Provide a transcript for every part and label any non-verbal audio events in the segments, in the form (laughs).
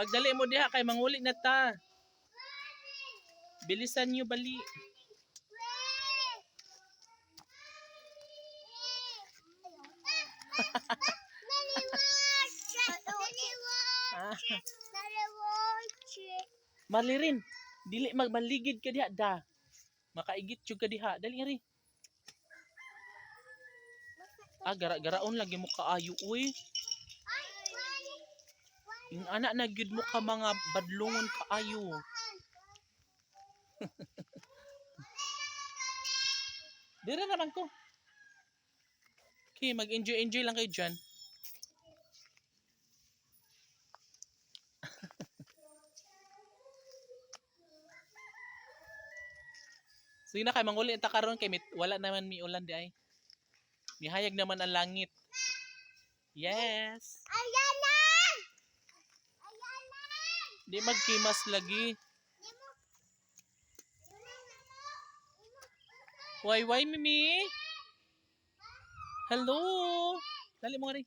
Pagdali mo diha kay manguli na ta. Bilisan niyo bali. Ah, (laughs) mali rin. Dili magmaligid ka diha da. Makaigit jud ka diha. Dali rin. Ah, gara-garaon lagi mo kaayo uy. Yung anak na gyud mo ka mga badlongon kaayo. (laughs) Dire naman ko. Okay, mag-enjoy-enjoy lang kayo dyan. (laughs) Sige na kay manguli ta karon kay mit, wala naman mi ulan di ay. Mihayag naman ang langit. Yes. Ayan na! Di magkimas lagi. Why why Mimi? Hello. Dali mo rin.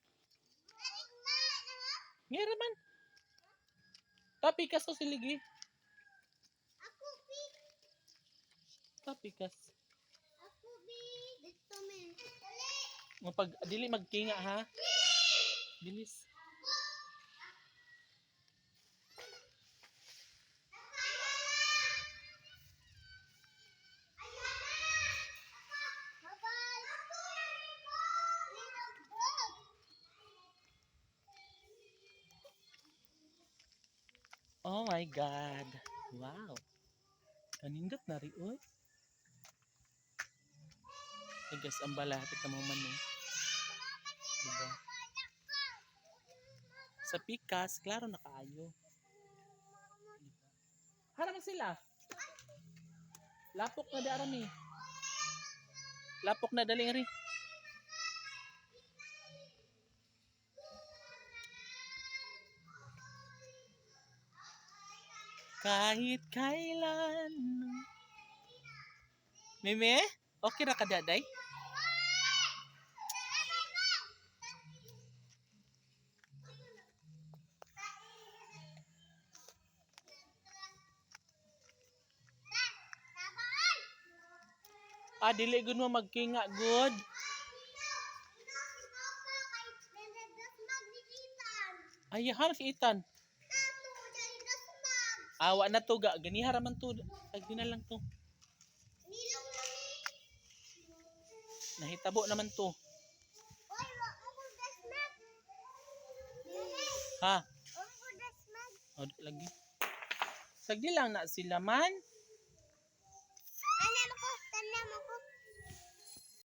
Ngera man. Tapi kas to siligi. Ako, Bi. Tapi kas. Ako, Bi. Dito, men. Dali! Mo pag dili magkinga ha. Bilis. Oh my god. Wow. Kanindot na rin oy. I guess ang balapit na mo man no. Diba? Sa pikas, klaro na. Diba? Haraman sila. Lapok na di arami. Lapok na daling rin. Kahit kailan. Meme, okay ra ka daday? Ah, dili gud mo magkinga good. Ay, si Itan. Awa na to ga, gani haraman to. Agdi na lang to. Nahitabo naman to. Ha? O, lagi. Sagdi lang na sila man. Ano